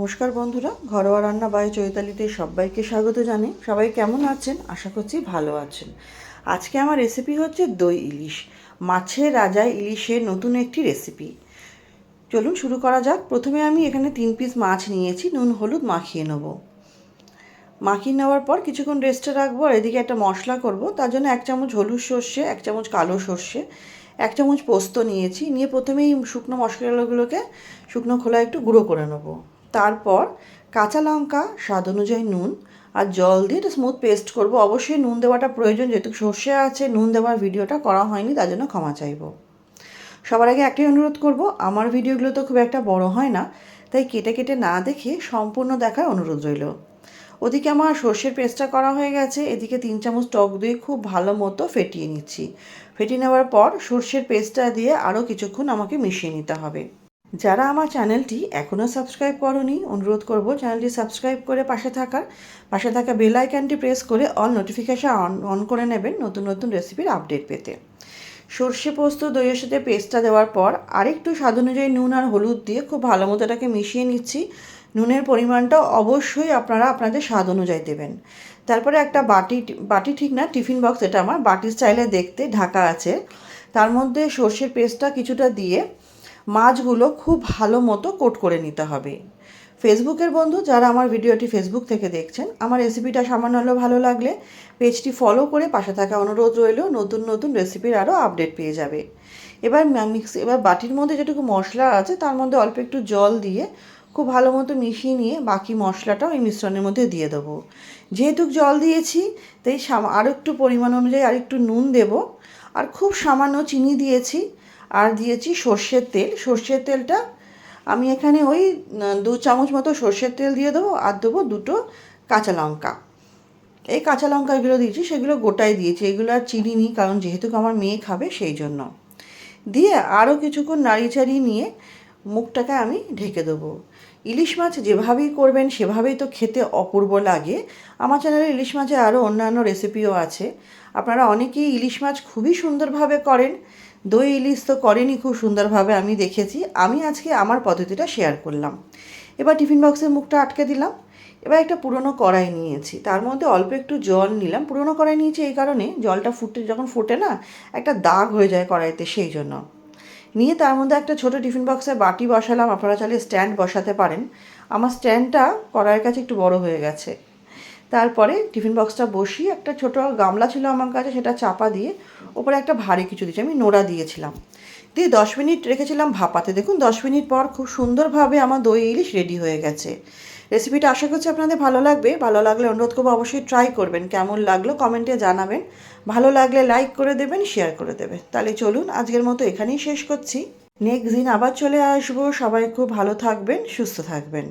নমস্কার বন্ধুরা, ঘরোয়া রান্না বাই চৈতালিতে সবাইকে স্বাগত জানাই। সবাই কেমন আছেন? আশা করছি ভালো আছেন। আজকে আমার রেসিপি হচ্ছে দই ইলিশ। মাছের রাজা ইলিশের নতুন একটি রেসিপি চলুন শুরু করা যাক। প্রথমে আমি এখানে তিন পিস মাছ নিয়েছি, নুন, হলুদ মাখিয়ে নেব। মাখিয়ে নেওয়ার পর কিছুক্ষণ রেস্টে রাখব আর এদিকে একটা মশলা করব। তার জন্য এক চামচ হলুদ সর্ষে, এক চামচ কালো সর্ষে, এক চামচ পোস্ত নিয়েছি। নিয়ে প্রথমেই শুকনো মশলাগুলোকে শুকনো খোলা একটু গুঁড়ো করে নেব। তারপর কাঁচা লঙ্কা, স্বাদ অনুযায়ী নুন আর জল দিয়ে এটা স্মুথ পেস্ট করব। অবশ্যই নুন দেওয়াটা প্রয়োজন, যেহেতু সর্ষে আছে, নুন দেওয়ার ভিডিওটা করা হয়নি, তার জন্য ক্ষমা চাইব। সবার আগে একটাই অনুরোধ করব, আমার ভিডিওগুলো তো খুব একটা বড় হয় না, তাই কেটে কেটে না দেখে সম্পূর্ণ দেখার অনুরোধ রইল। ওদিকে আমার সর্ষের পেস্টটা করা হয়ে গেছে, এদিকে তিন চামচ টক দই খুব ভালো মতো ফেটিয়ে নিচ্ছি। ফেটিয়ে নেওয়ার পর সর্ষের পেস্টটা দিয়ে আরও কিছুক্ষণ আমাকে মিশিয়ে নিতে হবে। যারা আমার চ্যানেলটি এখনও সাবস্ক্রাইব করনি, অনুরোধ করব চ্যানেলটি সাবস্ক্রাইব করে পাশে থাকার, পাশে থাকা বেল আইকনটি প্রেস করে অল নোটিফিকেশান অন অন করে নেবেন নতুন নতুন রেসিপির আপডেট পেতে। সর্ষে পোস্ত দইয়ের সাথে পেস্টটা দেওয়ার পর আরেকটু স্বাদ অনুযায়ী নুন আর হলুদ দিয়ে খুব ভালো মতো এটাকে মিশিয়ে নিচ্ছি। নুনের পরিমাণটা অবশ্যই আপনারা আপনাদের স্বাদ অনুযায়ী দেবেন। তারপরে একটা বাটি বাটি ঠিক না, টিফিন বক্স, এটা আমার বাটি স্টাইলে দেখতে ঢাকা আছে। তার মধ্যে সর্ষের পেস্টটা কিছুটা দিয়ে মাছগুলো খুব ভালো মতো কোট করে নিতে হবে। ফেসবুকের বন্ধু যারা আমার ভিডিওটি ফেসবুক থেকে দেখছেন, আমার রেসিপিটা সামান্য হলেও ভালো লাগলে পেজটি ফলো করে পাশে থাকা অনুরোধ রইল, নতুন নতুন রেসিপির আরও আপডেট পেয়ে যাবে। এবার মিক্স এবার বাটির মধ্যে যেটুকু মশলা আছে, তার মধ্যে অল্প একটু জল দিয়ে খুব ভালো মতো মিশিয়ে নিয়ে বাকি মশলাটাও এই মিশ্রণের মধ্যে দিয়ে দেবো। যেহেতু জল দিয়েছি, তাই আরও একটু পরিমাণ অনুযায়ী আর একটু নুন দেব। আর খুব সামান্য চিনি দিয়েছি আর দিয়েছি সর্ষের তেল। সর্ষের তেলটা আমি এখানে ওই দু চামচ মতো সর্ষের তেল দিয়ে দেবো আর দেবো দুটো কাঁচা লঙ্কা। এই কাঁচা লঙ্কা এগুলো দিয়েছি, সেগুলো গোটাই দিয়েছি। এগুলো আর চিনি নিই, কারণ যেহেতু আমার মেয়ে খাবে সেই জন্য। দিয়ে আরও কিছুক্ষণ নাড়ি চাড়িয়ে নিয়ে মুখটাকে আমি ঢেকে দেবো। ইলিশ মাছ যেভাবেই করবেন, সেভাবেই তো খেতে অপূর্ব লাগে। আমার চ্যানেলে ইলিশ মাছের আরও অন্যান্য রেসিপিও আছে। আপনারা অনেকেই ইলিশ মাছ খুবই সুন্দরভাবে করেন। দই ইলিশ তো করেনি খুব সুন্দরভাবে, আমি দেখেছি। আমি আজকে আমার পদ্ধতিটা শেয়ার করলাম। এবার টিফিন বক্সের মুখটা আটকে দিলাম। এবার একটা পুরনো কড়াই নিয়েছি। তার মধ্যে অল্প একটু জল নিলাম। পুরনো কড়াই নিয়েছি এই কারণে জলটা ফুটে যখন ফুটে না, একটা দাগ হয়ে যায় কড়াইতে সেই জন্য। নিয়ে তার মধ্যে একটা ছোটো টিফিন বক্সে বাটি বসালাম। আপনারা চাইলে স্ট্যান্ড বসাতে পারেন। আমার স্ট্যান্ডটা কড়াইয়ের কাছে একটু বড় হয়ে গেছে। তারপরে টিফিন বক্সটা বসিয়ে একটা ছোটো গামলা ছিল আমার কাছে, সেটা চাপা দিয়ে ওপরে একটা ভারী কিছু দিয়েছি, আমি নোড়া দিয়েছিলাম। দিয়ে দশ মিনিট রেখেছিলাম ভাপাতে। দেখুন, দশ মিনিট পর খুব সুন্দরভাবে আমার দই ইলিশ রেডি হয়ে গেছে। রেসিপিটা আশা করছি আপনাদের ভালো লাগবে। ভালো লাগলে অনুরোধ করব অবশ্যই ট্রাই করবেন। কেমন লাগল কমেন্টে জানাবেন। ভালো লাগলে লাইক করে দেবেন, শেয়ার করে দেবেন। তাহলে চলুন, আজকের মতো এখানেই শেষ করছি। নেক্সট দিন আবার চলে আসব। সবাই খুব ভালো থাকবেন, সুস্থ থাকবেন।